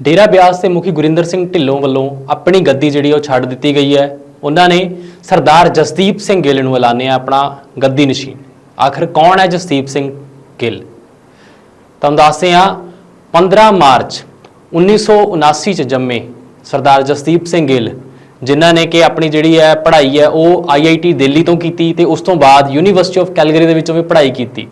ਡੇਰਾ ਬਿਆਸ ਦੇ ਮੁਖੀ ਗੁਰਿੰਦਰ ਸਿੰਘ ਢਿੱਲੋਂ ਵੱਲੋਂ ਆਪਣੀ ਗੱਦੀ ਜਿਹੜੀ ਉਹ ਛੱਡ ਦਿੱਤੀ ਗਈ ਹੈ। ਉਹਨਾਂ ਨੇ ਸਰਦਾਰ ਜਸਦੀਪ ਸਿੰਘ ਗਿੱਲ ਨੂੰ ਐਲਾਨਿਆ ਆਪਣਾ ਗੱਦੀ ਨਸ਼ੀਨ। ਆਖਰ ਕੌਣ ਹੈ ਜਸਦੀਪ ਸਿੰਘ ਗਿੱਲ? ਤੁਹਾਨੂੰ ਦੱਸਦੇ ਹਾਂ 15 ਮਾਰਚ 1979 ਚ ਜੰਮੇ ਸਰਦਾਰ ਜਸਦੀਪ ਸਿੰਘ ਗਿੱਲ, ਜਿਨ੍ਹਾਂ ਨੇ ਕਿ ਆਪਣੀ ਜਿਹੜੀ ਹੈ ਪੜ੍ਹਾਈ ਹੈ ਉਹ ਆਈਆਈਟੀ ਦਿੱਲੀ ਤੋਂ ਕੀਤੀ ਤੇ ਉਸ ਤੋਂ ਬਾਅਦ ਯੂਨੀਵਰਸਿਟੀ ਆਫ ਕੈਲਗਰੀ ਦੇ ਵਿੱਚੋਂ ਵੀ ਪੜ੍ਹਾਈ ਕੀਤੀ।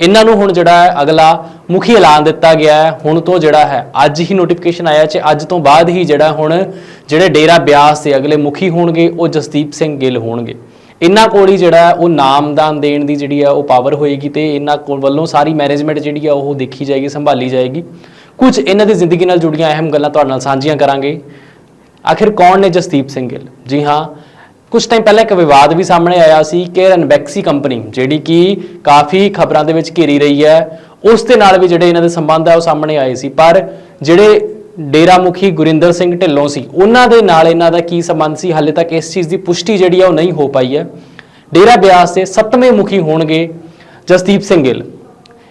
ਇਹਨਾਂ ਨੂੰ ਹੁਣ ਜਿਹੜਾ ਹੈ ਅਗਲਾ ਮੁਖੀ ਐਲਾਨ ਦਿੱਤਾ ਗਿਆ ਹੈ, ਹੁਣ ਤੋਂ ਜਿਹੜਾ ਹੈ, ਅੱਜ ਹੀ ਨੋਟੀਫਿਕੇਸ਼ਨ ਆਇਆ ਚ ਅੱਜ ਤੋਂ ਬਾਅਦ ਹੀ ਜਿਹੜਾ ਹੁਣ ਜਿਹੜੇ ਡੇਰਾ ਬਿਆਸ ਦੇ ਅਗਲੇ ਮੁਖੀ ਹੋਣਗੇ, ਉਹ ਜਸਦੀਪ ਸਿੰਘ ਗਿੱਲ ਹੋਣਗੇ। ਇਹਨਾਂ ਕੋਲ ਹੀ ਜਿਹੜਾ ਉਹ ਨਾਮਦਾਨ ਦੇਣ ਦੀ ਜਿਹੜੀ ਹੈ, ਉਹ ਪਾਵਰ ਹੋਏਗੀ ਤੇ ਇਹਨਾਂ ਕੋਲ ਵੱਲੋਂ ਸਾਰੀ ਮੈਨੇਜਮੈਂਟ ਜਿਹੜੀ ਆ ਉਹ ਦੇਖੀ ਜਾਏਗੀ, ਸੰਭਾਲੀ ਜਾਏਗੀ। ਕੁਝ ਇਹਨਾਂ ਦੀ ਜ਼ਿੰਦਗੀ ਨਾਲ ਜੁੜੀਆਂ ਅਹਿਮ ਗੱਲਾਂ ਤੁਹਾਡੇ ਨਾਲ ਸਾਂਝੀਆਂ ਕਰਾਂਗੇ। ਆਖਿਰ ਕੌਣ ਨੇ ਜਸਦੀਪ ਸਿੰਘ ਗਿੱਲ? ਜੀ ਹਾਂ ਕੁਝ ਟਾਈਮ ਪਹਿਲਾਂ ਇੱਕ ਵਿਵਾਦ ਵੀ ਸਾਹਮਣੇ ਆਇਆ ਸੀ ਕਿ ਰਨਬੈਕਸੀ ਕੰਪਨੀ, ਜਿਹੜੀ ਕਿ ਕਾਫੀ ਖਬਰਾਂ ਦੇ ਵਿੱਚ ਘਿਰੀ ਰਹੀ ਹੈ। ਉਸ ਦੇ ਨਾਲ ਵੀ ਜਿਹੜੇ ਇਹਨਾਂ ਦੇ ਸੰਬੰਧ ਆ ਉਹ ਸਾਹਮਣੇ ਆਏ ਸੀ। ਪਰ ਜਿਹੜੇ ਡੇਰਾ ਮੁਖੀ ਗੁਰਿੰਦਰ ਸਿੰਘ ਢਿੱਲੋਂ ਸੀ, ਉਹਨਾਂ ਦੇ ਨਾਲ ਇਹਨਾਂ ਦਾ ਕੀ ਸੰਬੰਧ ਸੀ? ਹਾਲੇ ਤੱਕ ਇਸ ਚੀਜ਼ ਦੀ ਪੁਸ਼ਟੀ ਜਿਹੜੀ ਆ ਉਹ ਨਹੀਂ ਹੋ ਪਾਈ ਹੈ। ਡੇਰਾ ਬਿਆਸ ਦੇ ਸੱਤਵੇਂ ਮੁਖੀ ਹੋਣਗੇ ਜਸਦੀਪ ਸਿੰਘ ਗਿੱਲ।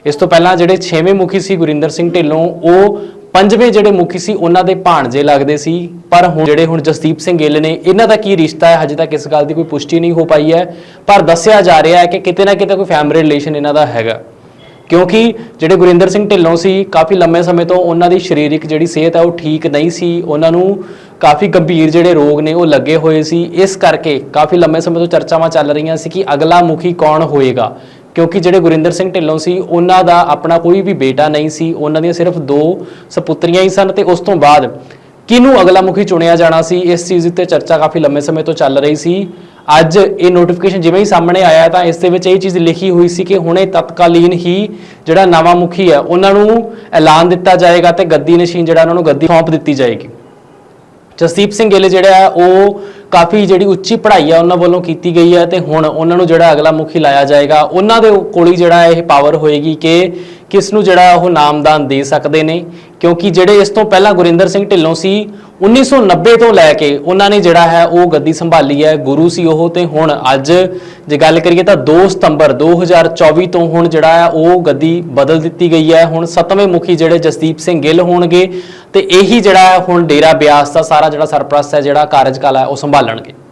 ਇਸ ਤੋਂ ਪਹਿਲਾਂ ਜਿਹੜੇ 6ਵੇਂ ਮੁਖੀ ਸੀ ਗੁਰਿੰਦਰ ਸਿੰਘ ਢਿੱਲੋਂ, ਉਹ ਪੰਜਵੇਂ ਜਿਹੜੇ ਮੁਖੀ ਸੀ, ਉਹਨਾਂ ਦੇ ਭਾਣਜੇ ਲੱਗਦੇ ਸੀ। ਪਰ ਹੁਣ ਜਿਹੜੇ ਹੁਣ ਜਸਦੀਪ ਸਿੰਘ ਗਿੱਲ ਨੇ, ਇਹਨਾਂ ਦਾ ਕੀ ਰਿਸ਼ਤਾ ਹੈ? ਹਜੇ ਤੱਕ ਇਸ ਗੱਲ ਦੀ ਕੋਈ ਪੁਸ਼ਟੀ ਨਹੀਂ ਹੋ ਪਾਈ ਹੈ। ਪਰ ਦੱਸਿਆ ਜਾ ਰਿਹਾ ਹੈ ਕਿ ਕਿਤੇ ਨਾ ਕਿਤੇ ਕੋਈ ਫੈਮਿਲੀ ਰਿਲੇਸ਼ਨ ਇਹਨਾਂ ਦਾ ਹੈਗਾ। ਕਿਉਂਕਿ ਜਿਹੜੇ ਗੁਰਿੰਦਰ ਸਿੰਘ ਢਿੱਲੋਂ ਸੀ, ਕਾਫੀ ਲੰਮੇ ਸਮੇਂ ਤੋਂ ਉਹਨਾਂ ਦੀ ਸਰੀਰਕ ਜਿਹੜੀ ਸਿਹਤ ਹੈ, ਉਹ ਠੀਕ ਨਹੀਂ ਸੀ। ਉਹਨਾਂ ਨੂੰ ਕਾਫੀ ਗੰਭੀਰ ਜਿਹੜੇ ਰੋਗ ਨੇ, ਉਹ ਲੱਗੇ ਹੋਏ ਸੀ। ਇਸ ਕਰਕੇ ਕਾਫੀ ਲੰਮੇ ਸਮੇਂ ਤੋਂ ਚਰਚਾਵਾਂ ਚੱਲ ਰਹੀਆਂ ਸੀ ਕਿ ਅਗਲਾ ਮੁਖੀ ਕੌਣ ਹੋਏਗਾ? ਕਿਉਂਕਿ ਜਿਹੜੇ ਗੁਰਿੰਦਰ ਸਿੰਘ ਢਿੱਲੋਂ ਸੀ, ਉਹਨਾਂ ਦਾ ਆਪਣਾ ਕੋਈ ਵੀ ਬੇਟਾ ਨਹੀਂ ਸੀ, ਉਹਨਾਂ ਦੀਆਂ ਸਿਰਫ ਦੋ ਸਪੁੱਤਰੀਆਂ ਹੀ ਸਨ ਤੇ ਉਸ ਤੋਂ ਬਾਅਦ ਕਿਹਨੂੰ ਅਗਲਾ ਮੁਖੀ ਚੁਣਿਆ ਜਾਣਾ ਸੀ, ਇਸ ਚੀਜ਼ ਉੱਤੇ ਚਰਚਾ ਕਾਫੀ ਲੰਮੇ ਸਮੇਂ ਤੋਂ ਚੱਲ ਰਹੀ ਸੀ। ਅੱਜ ਇਹ ਨੋਟੀਫਿਕੇਸ਼ਨ ਜਿਵੇਂ ਹੀ ਸਾਹਮਣੇ ਆਇਆ ਤਾਂ ਇਸ ਦੇ ਵਿੱਚ ਇਹ ਚੀਜ਼ ਲਿਖੀ ਹੋਈ ਸੀ ਕਿ ਹੁਣੇ ਤਤਕਾਲੀਨ ਹੀ ਜਿਹੜਾ ਨਵਾਂ ਮੁਖੀ ਹੈ, ਉਹਨਾਂ ਨੂੰ ਐਲਾਨ ਦਿੱਤਾ ਜਾਏਗਾ ਤੇ ਗੱਦੀ ਨਸ਼ੀਨ ਜਿਹੜਾ ਉਹਨਾਂ ਨੂੰ ਗੱਦੀ ਸੌਂਪ ਦਿੱਤੀ ਜਾਏਗੀ। ਜਸਦੀਪ ਸਿੰਘ ਗਿੱਲ ਜਿਹੜਾ ਉਹ ਕਾਫੀ ਜਿਹੜੀ ਉੱਚੀ ਪੜ੍ਹਾਈ ਆ ਉਹਨਾਂ ਵੱਲੋਂ ਕੀਤੀ ਗਈ ਹੈ ਤੇ ਹੁਣ ਉਹਨਾਂ ਨੂੰ ਜਿਹੜਾ ਅਗਲਾ ਮੁਖੀ ਲਾਇਆ ਜਾਏਗਾ, ਉਹਨਾਂ ਦੇ ਕੋਲ ਹੀ ਜਿਹੜਾ ਇਹ ਪਾਵਰ ਹੋਏਗੀ ਕਿ ਕਿਸ ਨੂੰ ਜਿਹੜਾ ਉਹ ਨਾਮਦਾਨ ਦੇ ਸਕਦੇ ਨੇ? ਕਿਉਂਕਿ ਜਿਹੜੇ ਇਸ ਤੋਂ ਪਹਿਲਾਂ ਗੁਰਿੰਦਰ ਸਿੰਘ ਢਿੱਲੋਂ ਸੀ 1990 ਤੋਂ ਲੈ ਕੇ ਉਹਨਾਂ ਨੇ ਜਿਹੜਾ ਹੈ ਉਹ ਗੱਦੀ ਸੰਭਾਲੀ ਹੈ, ਗੁਰੂ ਸੀ ਉਹ। ਤੇ ਹੁਣ ਅੱਜ ਜੇ ਗੱਲ ਕਰੀਏ ਤਾਂ 2 ਸਤੰਬਰ 2024 ਤੋਂ ਹੁਣ ਜਿਹੜਾ ਹੈ ਉਹ ਗੱਦੀ ਬਦਲ ਦਿੱਤੀ ਗਈ ਹੈ। ਹੁਣ ਸੱਤਵੇਂ ਮੁਖੀ ਜਿਹੜੇ ਜਸਦੀਪ ਸਿੰਘ ਗਿੱਲ ਹੋਣਗੇ ਤੇ ਇਹੀ ਜਿਹੜਾ ਹੈ ਹੁਣ ਡੇਰਾ ਬਿਆਸ ਦਾ ਸਾਰਾ ਜਿਹੜਾ ਸਰਪ੍ਰਸਤ ਹੈ, ਜਿਹੜਾ ਕਾਰਜਕਾਲ ਹੈ ਉਹ ਸੰਭਾਲਣਗੇ।